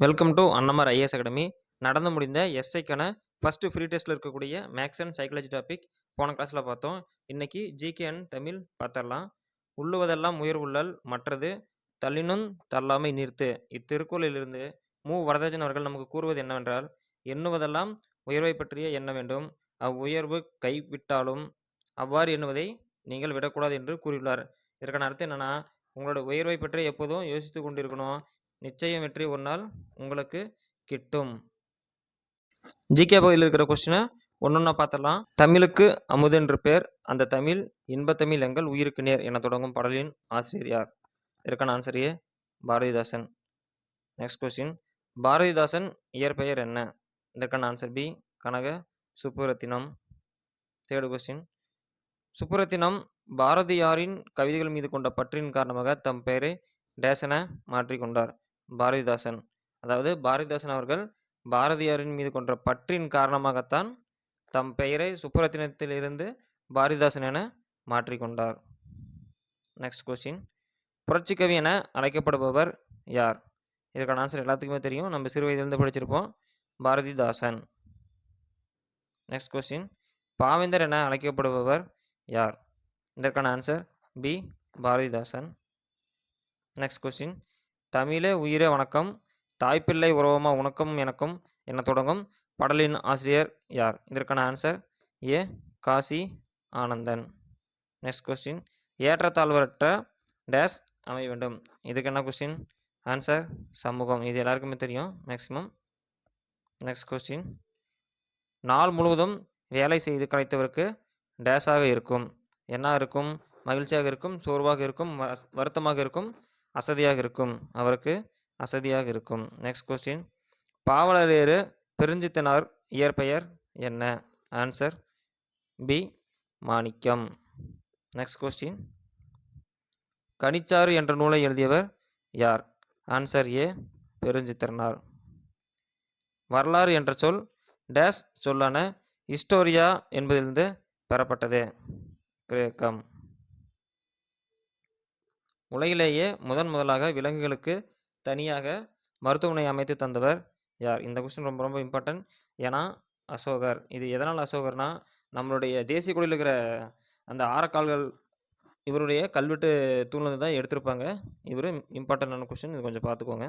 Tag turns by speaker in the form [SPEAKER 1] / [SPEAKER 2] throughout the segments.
[SPEAKER 1] Welcome to Annamar IAS academy நடந்து முடிந்த எஸ்ஐக்கான first free டெஸ்ட்டில் இருக்கக்கூடிய மேக்ஸ் அண்ட் சைக்காலஜி டாபிக் போன கிளாஸில் பார்த்தோம். இன்னைக்கு ஜிகே அண்ட் தமிழ் பார்த்துடலாம். உள்ளுவதெல்லாம் உயர்வுள்ளல் மற்றது தள்ளினும் தள்ளாமை நிறுத்து. இத்திருக்குறளிலிருந்து மு. வரதராஜன் அவர்கள் நமக்கு கூறுவது என்னவென்றால் எண்ணுவதெல்லாம் உயர்வை பற்றிய எண்ண வேண்டும். அவ்வுயர்வு கைவிட்டாலும் அவ்வாறு எண்ணுவதை நீங்கள் விடக்கூடாது என்று கூறியுள்ளார். இதற்கான அர்த்தம் என்னென்னா உங்களோட உயர்வை பற்றி எப்போதும் யோசித்து கொண்டிருக்கணும். நிச்சயம் வெற்றி ஒரு நாள் உங்களுக்கு கிட்டும். ஜிகே பகுதியில் இருக்கிற கொஸ்டினை ஒன்றொன்னா பார்த்தலாம் தமிழுக்கு அமுது என்று பேர் அந்த தமிழ் இன்பத்தமிழ் எங்கள் உயிருக்கு நேர் என தொடங்கும் பாடலின் ஆசிரியர் யார்? இதற்கான answer A Bharathidasan. Next question Bharathidasan இயற்பெயர் என்ன? இதற்கான answer B Kanaka Subburathinam. Third question Subburathinam பாரதியாரின் கவிதைகள் மீது கொண்ட பற்றின் காரணமாக தம் பெயரை டேசன மாற்றிக்கொண்டார் பாரதிதாசன். அதாவது பாரதிதாசன் அவர்கள் பாரதியாரின் மீது கொண்ட பற்றின் காரணமாகத்தான் தம் பெயரை சுப்புரத்தினத்திலிருந்து பாரதிதாசன் என மாற்றிக்கொண்டார் நெக்ஸ்ட் கொஸ்டின் புரட்சிக்கவி என அழைக்கப்படுபவர் யார்? இதற்கான ஆன்சர் எல்லாத்துக்குமே தெரியும். நம்ம சிறு வயதிலிருந்து படிச்சிருப்போம். பாரதிதாசன். நெக்ஸ்ட் கொஸ்டின் பாவேந்தர் என அழைக்கப்படுபவர் யார்? இதற்கான answer B Bharathidasan. Next question தமிழே உயிரே வணக்கம். தாய்ப்பிள்ளை உறவமா உனக்கும் எனக்கும் என தொடங்கும்? பாடலின் ஆசிரியர் யார்? இதற்கான answer A Kasi Ananthan. Next question ஏற்றத்தாழ்வற்ற டேஸ் அமைய வேண்டும். இதுக்கு என்ன கொஸ்டின் ஆன்சர் சமூகம். இது எல்லாருக்குமே தெரியும். மேக்ஸிமம் நெக்ஸ்ட் கொஸ்டின் நாள் முழுவதும் வேலை செய்து கலைத்தவருக்கு டேஸாக இருக்கும். என்ன இருக்கும்? மகிழ்ச்சியாக இருக்கும் சோர்வாக இருக்கும் வருத்தமாக இருக்கும். அசதியாக இருக்கும். அவருக்கு அசதியாக இருக்கும். நெக்ஸ்ட் கொஸ்டின் பாவலரேறு பெருஞ்சித்தனார் இயற்பெயர் என்ன? Answer B Manikkam. Next question கனிச்சாறு என்ற நூலை எழுதியவர் யார்? Answer A Perunchithiranar. வரலாறு என்ற சொல் டேஸ் சொல்லான ஹிஸ்டோரியா என்பதிலிருந்து பெறப்பட்டது. கிரேக்கம் உலகிலேயே முதன் முதலாக விலங்குகளுக்கு தனியாக மருத்துவமனை அமைத்து தந்தவர் யார்? இந்த கொஸ்டின் ரொம்ப ரொம்ப இம்பார்ட்டன்ட் ஏன்னா அசோகர். இது எதனால் அசோகர்னா நம்மளுடைய தேசிய கொடியில் இருக்கிற அந்த ஆரக்கால்கள் இவருடைய கல்வெட்டு தூண்லேருந்து தான் எடுத்திருப்பாங்க. இவர் இம்பார்ட்டண்டான கொஸ்டின் இது கொஞ்சம் பார்த்துக்கோங்க.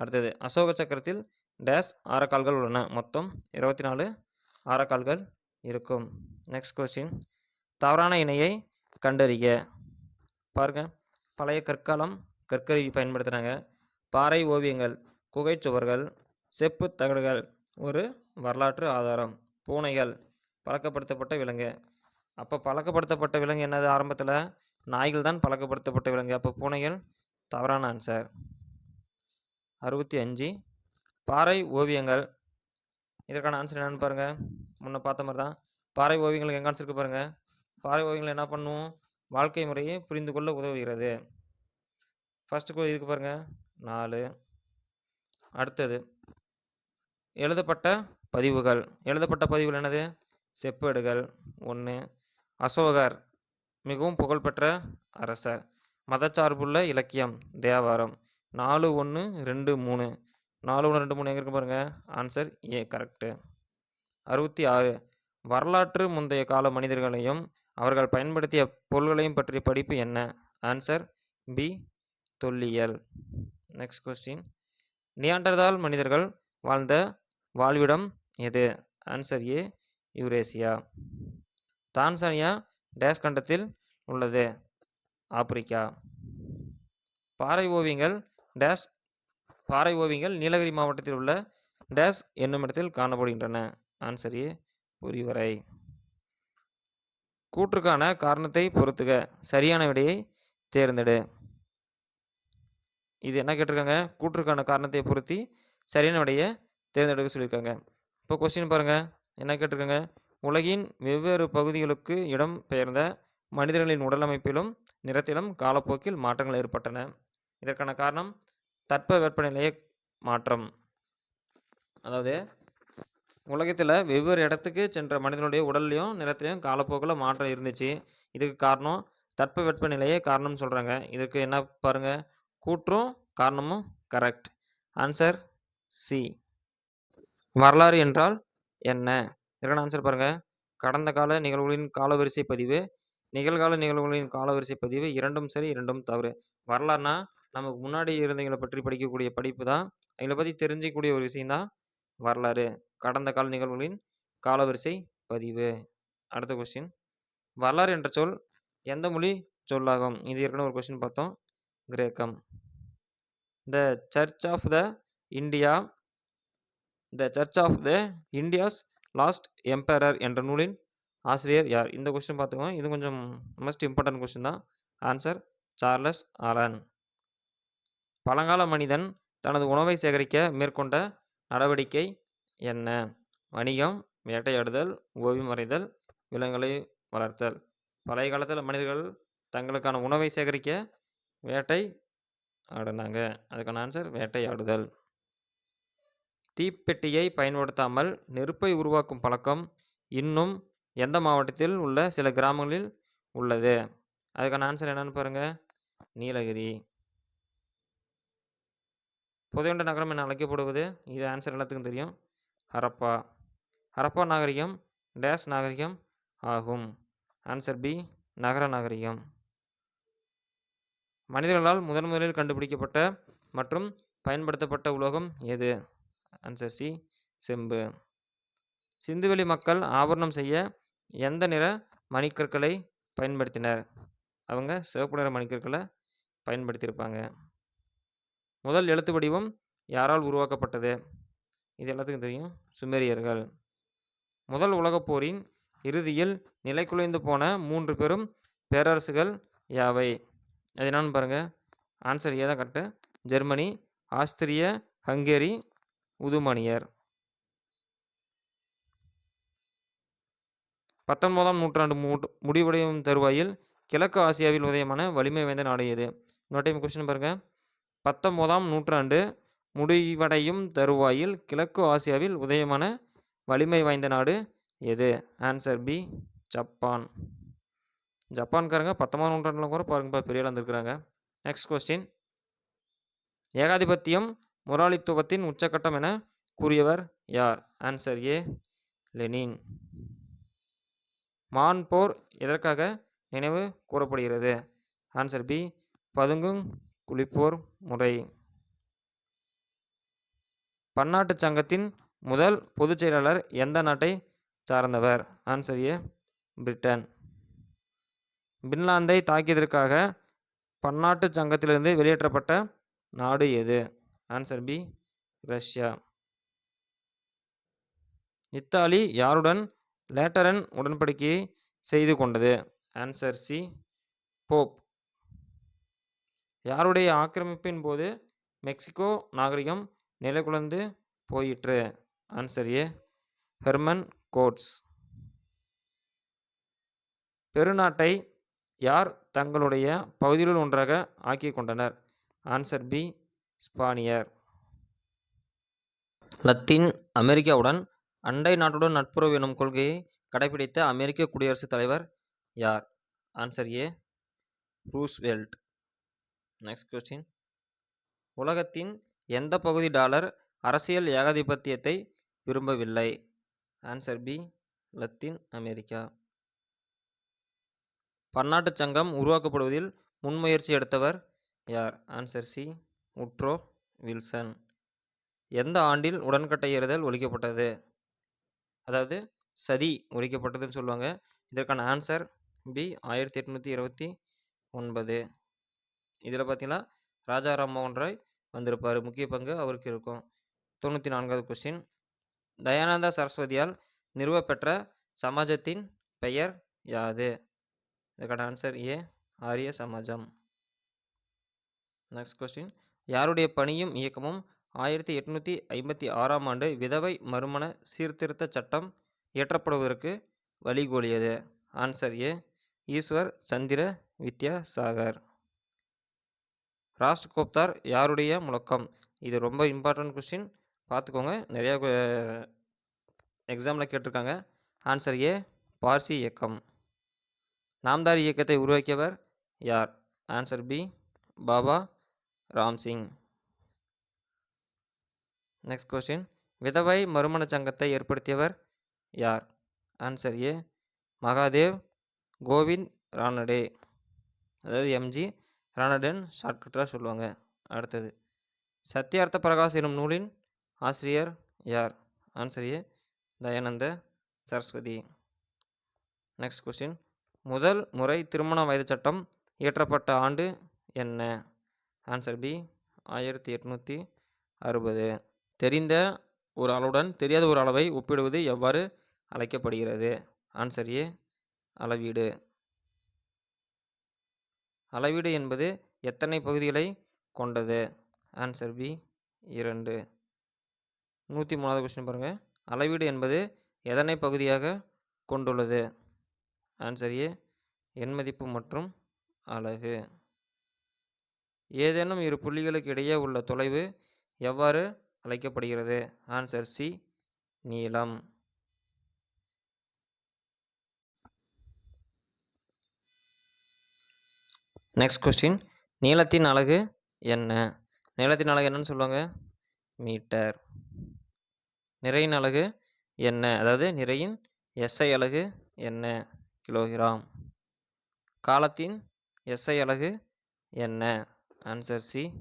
[SPEAKER 1] அடுத்தது அசோக சக்கரத்தில் டேஸ் ஆரக்கால்கள் உள்ளன. மொத்தம் இருபத்தி நாலு ஆரக்கால்கள் இருக்கும். நெக்ஸ்ட் கொஸ்டின் தவறான இணையை கண்டறிய பாருங்க. பழைய கற்காலம் கற்கருவி பயன்படுத்துகிறாங்க பாறை ஓவியங்கள் குகைச் சுவர்கள் செப்பு தகடுகள் ஒரு வரலாற்று ஆதாரம் பூனைகள் பழக்கப்படுத்தப்பட்ட விலங்கு. அப்போ பழக்கப்படுத்தப்பட்ட விலங்கு என்னது ஆரம்பத்தில்? நாய்கள் தான் பழக்கப்படுத்தப்பட்ட விலங்கு. அப்போ பூனைகள் தவறான ஆன்சர் அறுபத்தி அஞ்சு. பாறை ஓவியங்கள். இதற்கான ஆன்சர் என்னென்னு பாருங்கள் முன்ன பார்த்த மாதிரி தான் பாறை ஓவியங்களுக்கு எங்கே ஆன்சர் இருக்குது பாருங்கள் பாறை ஓவியங்கள் என்ன பண்ணுவோம் வாழ்க்கை முறையை புரிந்து கொள்ள உதவுகிறது. ஃபஸ்ட்டு இதுக்கு பாருங்கள் நாலு. அடுத்தது. எழுதப்பட்ட பதிவுகள். எழுதப்பட்ட பதிவுகள் என்னது? செப்பேடுகள். ஒன்று அசோகர். மிகவும் புகழ்பெற்ற அரசர். மதச்சார்புள்ள இலக்கியம். தேவாரம். நாலு ஒன்று ரெண்டு மூணு. நாலு ஒன்று ரெண்டு மூணு எங்கே இருக்கு பாருங்கள் ஆன்சர் ஏ கரெக்டு அறுபத்தி ஆறு. வரலாற்று முந்தைய கால மனிதர்களையும் அவர்கள் பயன்படுத்திய பொருள்களையும் பற்றிய படிப்பு என்ன? ஆன்சர் பி தொல்லியல். நெக்ஸ்ட் கொஸ்டின் நியாண்டர்தால் மனிதர்கள் வாழ்ந்த வாழ்விடம் எது? ஆன்சர் ஏ யூரேசியா தான்சானியா டேஸ் கண்டத்தில் உள்ளது. ஆப்பிரிக்கா பாறை ஓவியங்கள் டேஸ் பாறை ஓவியங்கள் நீலகிரி மாவட்டத்தில் உள்ள டேஸ் என்னும் இடத்தில் காணப்படுகின்றன. ஆன்சர் ஏ புரிவரை கூற்றுக்கான காரணத்தை பொறுத்துக. சரியான விடையை தேர்ந்தெடு. இது என்ன கேட்டிருக்காங்க? கூற்றுக்கான காரணத்தை பொருத்தி சரியான விடையை தேர்ந்தெடுக்க சொல்லியிருக்காங்க. இப்போ கொஸ்டின் பாருங்கள் என்ன கேட்டிருக்காங்க? உலகின் வெவ்வேறு பகுதிகளுக்கு இடம் பெயர்ந்த மனிதர்களின் உடலமைப்பிலும் நிறத்திலும் காலப்போக்கில் மாற்றங்கள் ஏற்பட்டன. இதற்கான காரணம் தட்ப வெப்பநிலை மாற்றம். அதாவது உலகத்தில் வெவ்வேறு இடத்துக்கு சென்ற மனிதனுடைய உடல்லையும் நிறத்திலையும் காலப்போக்கில் மாற்றம் இருந்துச்சு. இதுக்கு காரணம் தட்ப வெப்பநிலையே காரணம்னு சொல்கிறாங்க இதுக்கு என்ன பாருங்கள் கூற்றும் காரணமும் கரெக்ட் ஆன்சர் சி வரலாறு என்றால் என்ன? இரண்டு ஆன்சர் பாருங்கள் கடந்த கால நிகழ்வுகளின் காலவரிசை பதிவு நிகழ்கால நிகழ்வுகளின் காலவரிசை பதிவு இரண்டும் சரி இரண்டும் தவறு. வரலாறுனா நமக்கு முன்னாடி இருந்தவங்களை பற்றி படிக்கக்கூடிய படிப்பு தான். எங்களை பற்றி தெரிஞ்சிக்கக்கூடிய ஒரு விஷயந்தான் வரலாறு. கடந்த கால நிகழ்வுகளின் காலவரிசை பதிவு. அடுத்த கொஸ்டின் வரலாறு என்ற சொல் எந்த மொழி சொல்லாகும்? இது ஏற்கனவே ஒரு கொஸ்டின் பார்த்தோம். கிரேக்கம். The search of the India the search of the India's lost emperor என்ற நூலின் ஆசிரியர் யார்? இந்த கொஸ்டின் பார்த்துக்கோங்க. இது கொஞ்சம் மோஸ்ட் இம்பார்ட்டன்ட் கொஸ்டின் தான். ஆன்சர் சார்லஸ் ஆலன் பழங்கால மனிதன் தனது உணவை சேகரிக்க மேற்கொண்ட நடவடிக்கை என்ன? வணிகம் வேட்டையாடுதல் ஓவியம் வரைதல் விலங்குகளை வளர்த்தல். பழைய காலத்தில் மனிதர்கள் தங்களுக்கான உணவை சேகரிக்க வேட்டை ஆடினாங்க. அதுக்கான ஆன்சர் வேட்டையாடுதல். தீப்பெட்டியை பயன்படுத்தாமல் நெருப்பை உருவாக்கும் பழக்கம் இன்னும் எந்த மாவட்டத்தில் உள்ள சில கிராமங்களில் உள்ளது? அதுக்கான ஆன்சர் என்னன்னு பாருங்கள் நீலகிரி. புதையுண்ட நகரம் என அழைக்கப்படுவது இது ஆன்சர் எல்லாத்துக்கும் தெரியும். ஹரப்பா. ஹரப்பா நாகரிகம் டேஸ் நாகரிகம் ஆகும். ஆன்சர் பி நகர நாகரிகம். மனிதர்களால் முதன் முதலில் கண்டுபிடிக்கப்பட்ட மற்றும் பயன்படுத்தப்பட்ட உலோகம் எது? ஆன்சர் சி செம்பு. சிந்துவெளி மக்கள் ஆபரணம் செய்ய எந்த நிற மணிக்கற்களை பயன்படுத்தினர்? அவங்க சிவப்பு நிற மணிக்கற்களை பயன்படுத்தியிருப்பாங்க. முதல் எழுத்து வடிவம் யாரால் உருவாக்கப்பட்டது? இது எல்லாத்துக்கும் தெரியும். சுமேரியர்கள். முதல் உலகப் போரின் இறுதியில் நிலைக்குலைந்து போன மூன்று பெரும் பேரரசுகள் யாவை? அது என்னன்னு பாருங்கள் ஆன்சர் ஏதான் கரெக்டு ஜெர்மனி ஆஸ்திரிய ஹங்கேரி உதுமானியர். பத்தொன்பதாம் நூற்றாண்டு மூ- முடிவடையும் தருவாயில் கிழக்கு ஆசியாவில் உதயமான வலிமை வாய்ந்த நாடு எது? இன்னொரு டைம் கொஸ்டின் பாருங்கள் பத்தொன்பதாம் நூற்றாண்டு முடிவடையும் தருவாயில் கிழக்கு ஆசியாவில் உதயமான வலிமை வாய்ந்த நாடு எது? ஆன்சர் பி ஜப்பான் ஜப்பான்காரங்க பத்தொம்பதாம் நூற்றாண்டில் கூட பாருங்கப்பா பெரிய ஆளா இருந்திருக்கிறாங்க. நெக்ஸ்ட் கொஸ்டின் ஏகாதிபத்தியம் முராளித்துவத்தின் உச்சக்கட்டம் என கூறியவர் யார்? ஆன்சர் ஏ லெனின் மான் போர் எதற்காக நினைவு கூறப்படுகிறது? ஆன்சர் பி பதுங்கும் குளிப்போர் முறை. பன்னாட்டுச் சங்கத்தின் முதல் பொதுச் செயலாளர் எந்த நாட்டை சார்ந்தவர்? ஆன்சர் ஏ பிரிட்டன் பின்லாந்தை தாக்கியதற்காக பன்னாட்டுச் சங்கத்திலிருந்து வெளியேற்றப்பட்ட நாடு எது? ஆன்சர் பி ரஷ்யா இத்தாலி யாருடன் லேட்டரன் உடன்படிக்கையை செய்து கொண்டது? ஆன்சர் சி போப் யாருடைய ஆக்கிரமிப்பின் போது மெக்சிகோ நாகரிகம் நிலைகுலந்து போயிற்று? ஆன்சர் ஏ ஹெர்மன் கோட்ஸ் பெருநாட்டை யார் தங்களுடைய பகுதிகளில் ஒன்றாக ஆக்கி கொண்டனர்? Answer B ஸ்பானியர். லத்தீன் அமெரிக்காவுடன் அண்டை நாட்டுடன் நட்புறவு எனும் கொள்கையை கடைபிடித்த அமெரிக்க குடியரசுத் தலைவர் யார்? Answer A Roosevelt next question உலகத்தின் எந்த பகுதி டாலர் அரசியல் ஏகாதிபத்தியத்தை விரும்பவில்லை? Answer B Latin America. பன்னாட்டுச் சங்கம் உருவாக்கப்படுவதில் முன்முயற்சி எடுத்தவர் யார்? Answer C Woodrow Wilson. எந்த ஆண்டில் உடன்கட்டை ஏறுதல் ஒழிக்கப்பட்டது? அதாவது சதி ஒழிக்கப்பட்டதுன்னு சொல்லுவாங்க. இதற்கான ஆன்சர் பி ஆயிரத்தி எட்நூற்றி இருபத்தி ஒன்பது. இதில் பார்த்தீங்கன்னா ராஜா ராம்மோகன் ராய் வந்திருப்பார். முக்கிய பங்கு அவருக்கு இருக்கும். தொண்ணூற்றி நான்காவது கொஸ்டின் தயானந்தா சரஸ்வதியால் நிறுவப்பெற்ற சமாஜத்தின் பெயர் யாது? இதுக்கான ஆன்சர் ஏ ஆரிய சமாஜம். நெக்ஸ்ட் கொஸ்டின் யாருடைய பணியும் இயக்கமும் ஆயிரத்தி எட்நூற்றி ஐம்பத்தி ஆறாம் ஆண்டு விதவை மறுமண சீர்திருத்த சட்டம் இயற்றப்படுவதற்கு வழிகோலியது? Answer A Ishwar Chandra Vidyasagar. ராஷ்ட் Goftar யாருடைய முழக்கம்? இது ரொம்ப இம்பார்ட்டன்ட் கொஸ்டின் பார்த்துக்கோங்க. நிறையா எக்ஸாமில் கேட்டிருக்காங்க. ஆன்சர் ஏ பார்சி இயக்கம். நாம்தார் இயக்கத்தை உருவாக்கியவர் யார்? Answer B Baba Ram Singh next question விதவை மறுமண சங்கத்தை ஏற்படுத்தியவர் யார்? ஆன்சர் ஏ மகாதேவ் கோவிந்த் ரானடே அதாவது எம்ஜி ரானடன் ஷார்ட்கட்டாக சொல்லுவாங்க. அடுத்தது சத்யார்த்த பிரகாஷ் எனும் நூலின் ஆசிரியர் யார்? Answer A Dayananda Saraswati. Next question முதல் முறை திருமண வயது சட்டம் இயற்றப்பட்ட ஆண்டு என்ன? ஆன்சர் பி ஆயிரத்தி எட்நூற்றி அறுபது. தெரிந்த ஒரு அளவுடன் தெரியாத ஒரு அளவை ஒப்பிடுவது எவ்வாறு அழைக்கப்படுகிறது? ஆன்சர் ஏ அளவீடு. அளவீடு என்பது எத்தனை பகுதிகளை கொண்டது? ஆன்சர் பி இரண்டு. நூற்றி மூணாவது கொஸ்டின் பாருங்கள் அளவீடு என்பது எதனை பகுதியாக கொண்டுள்ளது? ஆன்சர் ஏ எண்மதிப்பு மற்றும் அலகு. ஏதேனும் இரு புள்ளிகளுக்கு இடையே உள்ள தொலைவு எவ்வாறு அழைக்கப்படுகிறது? ஆன்சர் சி நீளம். நெக்ஸ்ட் கொஸ்டின் நீளத்தின் அலகு என்ன? நீளத்தின் அலகு என்னன்னு சொல்லுவாங்க. மீட்டர். நிறையின் அலகு என்ன? அதாவது நிறையின் எஸ்ஐ அலகு என்ன? கிலோகிராம். காலத்தின் எஸ்ஐ அலகு என்ன? ஆன்சர் சி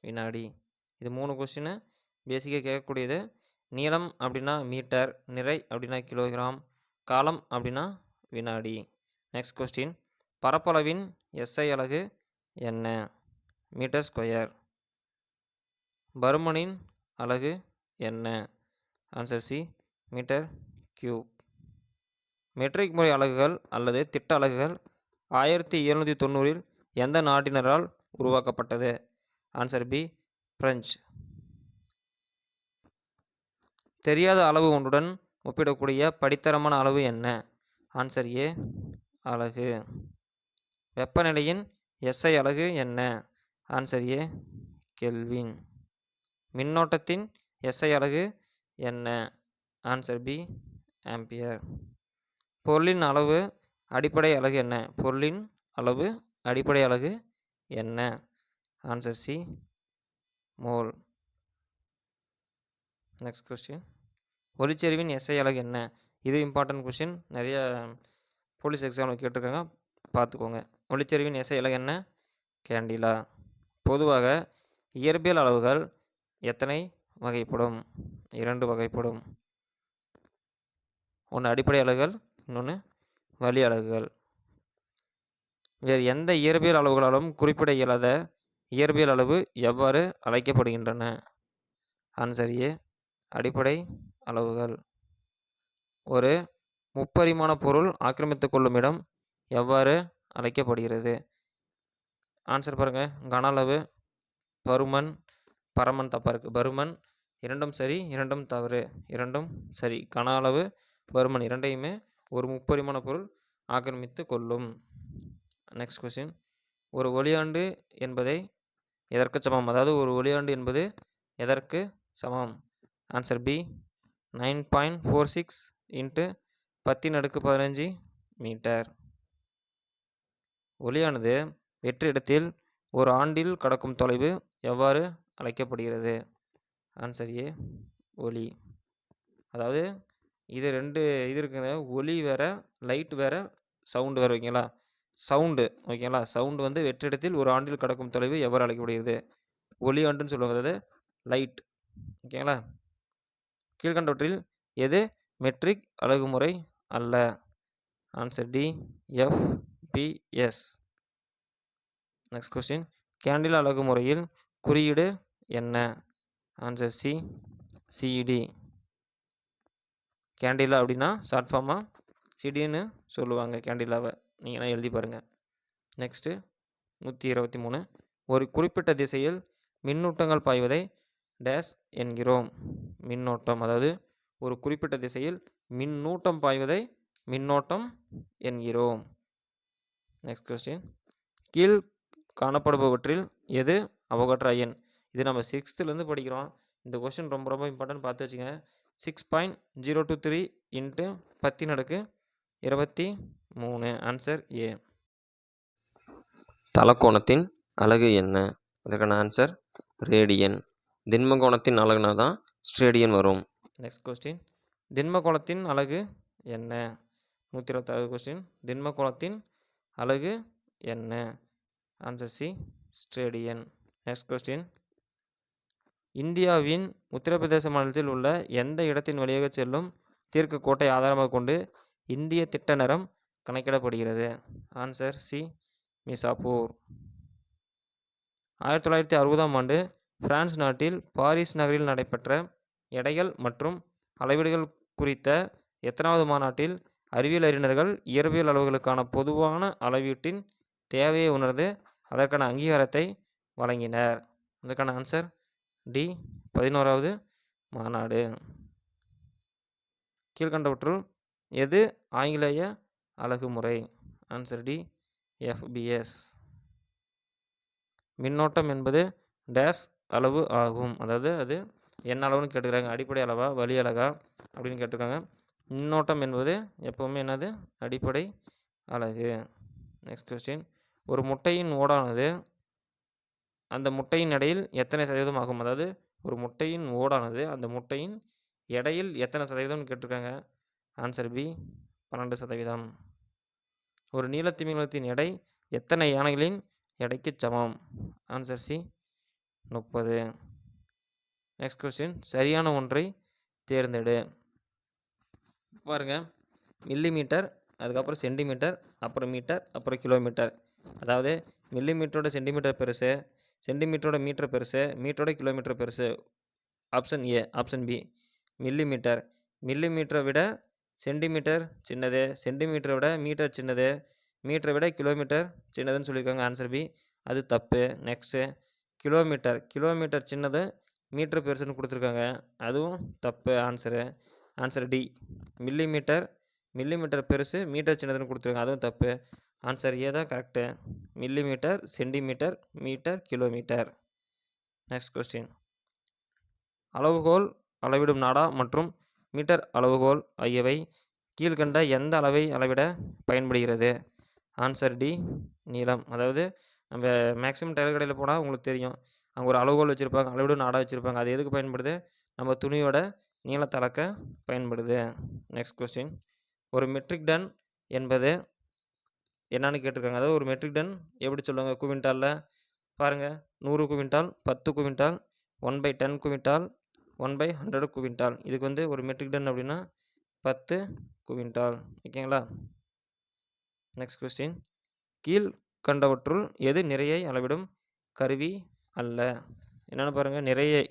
[SPEAKER 1] வினாடி. இது மூணு கொஸ்டினு பேசிக்காக கேட்கக்கூடியது. நீளம் அப்படின்னா மீட்டர் நிறை அப்படின்னா கிலோகிராம் காலம் அப்படின்னா வினாடி. நெக்ஸ்ட் கொஸ்டின் பரப்பளவின் எஸ்ஐ அலகு என்ன? Metre square. பருமனின் அலகு என்ன? Answer C metre cube. Metric முறை அலகுகள் அல்லது திட்ட அலகுகள் ஆயிரத்தி எழுநூற்றி தொண்ணூறில் எந்த நாட்டினரால் உருவாக்கப்பட்டது? Answer B French. தெரியாத அளவு ஒன்றுடன் ஒப்பிடக்கூடிய படித்தரமான அளவு என்ன? ஆன்சர் ஏ அலகு. வெப்பநிலையின் எஸ்ஐ அலகு என்ன? ஆன்சர் ஏ கெல்வின் மின்னோட்டத்தின் எஸ்ஐ அலகு என்ன? ஆன்சர் பி ஆம்பியர் பொருளின் அளவு அடிப்படை அலகு என்ன? பொருளின் அளவு அடிப்படை அலகு என்ன? Answer C mole next question ஒளிச்செறிவின் SI அலகு என்ன? இது இம்பார்ட்டன்ட் கொஸ்டின் நிறைய போலீஸ் எக்ஸாமில் கேட்டிருக்காங்க. பார்த்துக்கோங்க. ஒளிச்செறிவின் எஸ்ஐ அலகு என்ன? கேண்டிலா. பொதுவாக இயற்பியல் அளவுகள் எத்தனை வகைப்படும்? இரண்டு வகைப்படும். ஒன்று அடிப்படை அலகுகள் இன்னொன்று வழி அலகுகள். வேறு எந்த இயற்பியல் அளவுகளாலும் குறிப்பிட இயலாத இயற்பியல் அளவு எவ்வாறு அழைக்கப்படுகின்றன? ஆன்சர் ஏ அடிப்படை அளவுகள். ஒரு முப்பரிமாண பொருள் ஆக்கிரமித்து கொள்ளும் இடம் எவ்வாறு அழைக்கப்படுகிறது. ஆன்சர் பாருங்கள் கன அளவு பருமன் பரமன் தப்பாக இருக்குது பருமன் இரண்டும் சரி இரண்டும் தவறு. இரண்டும் சரி. கன அளவு பருமன் இரண்டையுமே ஒரு முப்பரிமாண பொருள் ஆக்கிரமித்து கொள்ளும். நெக்ஸ்ட் கொஸ்டின் ஒரு ஒளியாண்டு என்பதை எதற்கு சமம்? அதாவது ஒரு ஒளியாண்டு என்பது எதற்கு சமம்? Answer B nine point four six into பத்தின் அடுக்கு பதினஞ்சு மீட்டர். ஒளியானது வெற்றிடத்தில் ஒரு ஆண்டில் கடக்கும் தொலைவு எவ்வாறு அழைக்கப்படுகிறது? ஆன்சர் ஏ ஒளி அதாவது இது ரெண்டு இது இருக்குங்க. ஒளி வேற லைட் வேற சவுண்டு வேறு ஓகேங்களா? சவுண்டு ஓகேங்களா? சவுண்டு வந்து வெற்றிடத்தில் ஒரு ஆண்டில் கடக்கும் தொலைவு எவ்வாறு அழைக்கப்படுகிறது? ஒளி ஆண்டுன்னு சொல்லுவாங்க. லைட் ஓகேங்களா? கீழ்கண்டவற்றில் எது மெட்ரிக் அழகுமுறை அல்ல? Answer D F P S next question candle அலகு முறையில் குறியீடு என்ன? ஆன்சர் சி சிஇடி கேண்டிலா அப்படின்னா ஷார்ட் ஃபார்மாக சிடின்னு சொல்லுவாங்க கேண்டிலாவை நீங்களாம் எழுதி பாருங்கள் நெக்ஸ்ட்டு நூற்றி இருபத்தி மூணு ஒரு குறிப்பிட்ட திசையில் மின்னூட்டங்கள் பாய்வதை டேஸ் என்கிறோம். மின்னோட்டம் அதாவது ஒரு குறிப்பிட்ட திசையில் மின்னூட்டம் பாய்வதை மின்னோட்டம் என்கிறோம். நெக்ஸ்ட் கொஸ்டின் கீழ் காணப்படுபவற்றில் எது அவகட்ரா எண் இது நம்ம சிக்ஸ்த்துலேருந்து படிக்கிறோம். இந்த கொஸ்டின் ரொம்ப ரொம்ப இம்பார்ட்டன்ட் பார்த்து வச்சுங்க six point zero two three into பத்தின் அடுக்கு இருபத்தி மூணு. ஆன்சர் ஏ தலக்கோணத்தின் அலகு என்ன? அதற்கான ஆன்சர் ரேடியன் திண்ம கோணத்தின் அலகுனா தான்
[SPEAKER 2] ஸ்டேடியன் வரும்.
[SPEAKER 1] நெக்ஸ்ட் கொஸ்டின் திண்மக்கோளத்தின் அலகு என்ன? நூற்றி இருபத்தாறு கொஸ்டின் திண்மக்கோளத்தின் அலகு என்ன? Answer C steradian next question இந்தியாவின் உத்தரப்பிரதேச மாநிலத்தில் உள்ள எந்த இடத்தின் வழியாக செல்லும் தீர்க்க கோட்டை ஆதாரமாக கொண்டு இந்திய திட்ட நேரம் கணக்கிடப்படுகிறது? Answer C Mirzapur. ஆயிரத்தி தொள்ளாயிரத்தி அறுபதாம் ஆண்டு பிரான்ஸ் நாட்டில் பாரிஸ் நகரில் நடைபெற்ற எடைகள் மற்றும் அளவீடுகள் குறித்த எத்தனாவது மாநாட்டில் அறிவியல் அறிஞர்கள் இயற்பியல் அளவுகளுக்கான பொதுவான அளவீட்டின் தேவையை உணர்ந்து அதற்கான அங்கீகாரத்தை வழங்கினர். அதற்கான ஆன்சர் டி பதினோராவது மாநாடு. கீழ்கண்டவற்றுள் எது ஆங்கிலேய அழகுமுறை? ஆன்சர் டி எஃபிஎஸ் மின்னோட்டம் என்பது டேஸ் அளவு ஆகும். அதாவது அது என்ன அளவுன்னு கேட்டுக்கிறாங்க. அடிப்படை அளவா வழி அழகா அப்படின்னு கேட்டிருக்காங்க. மின்னோட்டம் என்பது எப்போவுமே என்னது? அடிப்படை அழகு நெக்ஸ்ட் கொஸ்டின் ஒரு முட்டையின் ஓடானது அந்த முட்டையின் எடையில் எத்தனை சதவீதம் ஆகும்? அதாவது ஒரு முட்டையின் ஓடானது அந்த முட்டையின் எடையில் எத்தனை சதவீதம்னு கேட்டிருக்காங்க? ஆன்சர் பி பன்னெண்டு சதவீதம். ஒரு நீலத்திமிங்கலத்தின் எடை எத்தனை யானைகளின் எடைக்கு சமம்? ஆன்சர் சி முப்பது. நெக்ஸ்ட் கொஸ்டின் சரியான ஒன்றை தேர்ந்தெடு. பாருங்க. மில்லி மீட்டர் அதுக்கப்புறம் சென்டிமீட்டர் அப்புறம் மீட்டர் அப்புறம் கிலோமீட்டர் அதாவது மில்லி மீட்டரோட சென்டிமீட்டர் பெருசு சென்டிமீட்டரோட மீட்டர் பெருசு மீட்டரோட கிலோமீட்டர் பெருசு. Option A option B millimetre milli மீட்டரை விட சென்டிமீட்டர் சின்னது சென்டிமீட்டரை விட மீட்டர் சின்னது மீட்டரை விட கிலோமீட்டர் சின்னதுன்னு சொல்லியிருக்காங்க ஆன்சர் பி அது தப்பு. நெக்ஸ்ட்டு கிலோமீட்டர் கிலோமீட்டர் சின்னது மீட்டர் பெருசுன்னு கொடுத்துருக்காங்க. அதுவும் தப்பு answer answer D millimetre millimetre பெருசு மீட்டர் சின்னதுன்னு கொடுத்துருங்க. அதுவும் தப்பு. ஆன்சர் ஏ தான் correct millimetre centimetre metre kilometre next question அளவுகோல் அளவிடும் நாடா மற்றும் மீட்டர் அளவுகோல் ஆகியவை கீழ்கண்ட எந்த அளவை அளவிட பயன்படுகிறது? ஆன்சர் டி நீளம். அதாவது நம்ம மேக்ஸிமம் டயர் கடையில் போனால் உங்களுக்கு தெரியும். அங்கே ஒரு அளவுகோல் வச்சுருப்பாங்க அளவிடும் நாடா வச்சுருப்பாங்க. அது எதுக்கு பயன்படுது? நம்ம துணியோட நீளத்தை அளக்க பயன்படுது. நெக்ஸ்ட் கொஸ்டின் ஒரு மெட்ரிக் டன் என்பது என்னன்னு கேட்டிருக்காங்க. அதாவது ஒரு மெட்ரிக் டன் எப்படி சொல்லுவாங்க? குவிண்டாலில் பாருங்கள் நூறு குவிண்டால் பத்து quintal one by ten quintal one by hundred quintal. இதுக்கு வந்து ஒரு மெட்ரிக் டன் அப்படின்னா பத்து குவிண்டால். ஓகேங்களா? நெக்ஸ்ட் கொஸ்டின் கீழ் கண்டவற்றுள் எது நிறையை அளவிடும் கருவி அல்ல? என்னென்னு பாருங்கள் நிறையை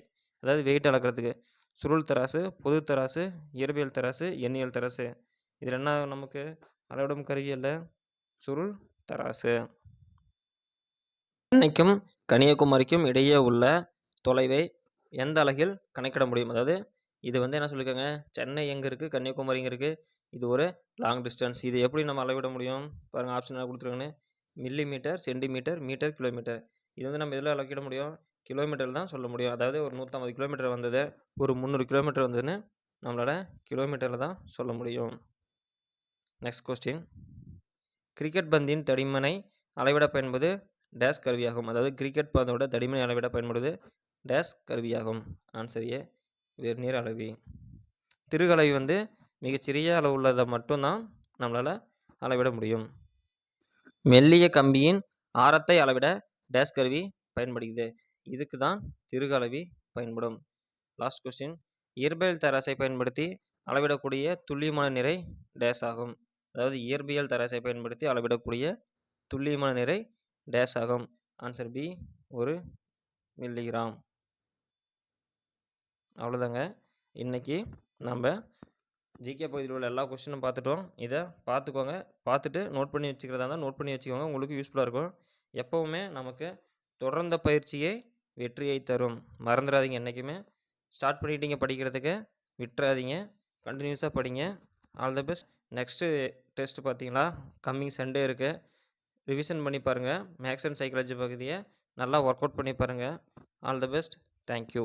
[SPEAKER 1] அதாவது வெயிட் அளக்கிறதுக்கு. சுருள் தராசு பொது தராசு இயற்பியல் தராசு எண்ணியல் தராசு. இதில் என்ன நமக்கு? அளவிடும் கருவி அல்ல சுருள் தராசு. சென்னைக்கும் கன்னியாகுமரிக்கும் இடையே உள்ள தொலைவை எந்த அலகில் கணக்கிட முடியும்? அதாவது இது வந்து என்ன சொல்லியிருக்காங்க சென்னை எங்கே இருக்குது கன்னியாகுமரி எங்கே இருக்குது இது ஒரு லாங் டிஸ்டன்ஸ் இது எப்படி நம்ம அளவிட முடியும்? பாருங்கள் ஆப்ஷன் என்ன கொடுத்துருக்கோன்னு millimetre centimetre metre kilometre இது வந்து நம்ம எதில் அளக்கிட முடியும்? கிலோமீட்டர் தான் சொல்ல முடியும். அதாவது ஒரு நூற்றம்பது கிலோமீட்டர் வந்தது ஒரு முந்நூறு கிலோமீட்டர் வந்ததுன்னு நம்மளால் கிலோமீட்டரில் தான் சொல்ல முடியும். நெக்ஸ்ட் கொஸ்டின் கிரிக்கெட் பந்தின் தடிமனை அளவிட பயன்பது டேஷ் கருவியாகும். அதாவது கிரிக்கெட் பந்தோட தடிமனை அளவிட பயன்படுது டேஷ் கருவியாகும். ஆன்சர் ஏ வெர்னியர் அளவி. திருகலவி வந்து மிகச்சிறிய அளவு உள்ளதை மட்டும்தான் நம்மளால் அளவிட முடியும். மெல்லிய கம்பியின் ஆரத்தை அளவிட டேஷ் கருவி பயன்படுகிறது. இதுக்கு தான் திருகலவி பயன்படும். லாஸ்ட் கொஸ்டின் இயற்பியல் தராசை பயன்படுத்தி அளவிடக்கூடிய துல்லியமான நிறை டேஸ் ஆகும். அதாவது இயற்பியல் தராசை பயன்படுத்தி அளவிடக்கூடிய துல்லியமான நிறை டேஸ் ஆகும். ஆன்சர் பி ஒரு மில்லிகிராம் அவ்வளோதாங்க இன்றைக்கி நம்ம ஜிகே பகுதியில் உள்ள எல்லா கொஸ்டினும் பார்த்துட்டோம். இதை பார்த்துக்கோங்க. பார்த்துட்டு நோட் பண்ணி வச்சுக்கிறதா இருந்தால் நோட் பண்ணி வச்சுக்கோங்க. உங்களுக்கு யூஸ்ஃபுல்லாக இருக்கும். எப்போவுமே நமக்கு தொடர்ந்த பயிற்சியே வெற்றியை தரும். மறந்துடாதீங்க என்றைக்குமே ஸ்டார்ட் பண்ணிட்டீங்க படிக்கிறதுக்கு. விட்டுறாதீங்க. கண்டினியூஸாக படிங்க. All the best next test பார்த்தீங்களா? கம்மிங் சண்டே இருக்குது ரிவிஷன் பண்ணி பாருங்கள் மேக்ஸ் அண்ட் சைக்காலஜி பகுதியை நல்லா ஒர்க் அவுட் பண்ணி பாருங்கள் ஆல் த பெஸ்ட் தேங்க்யூ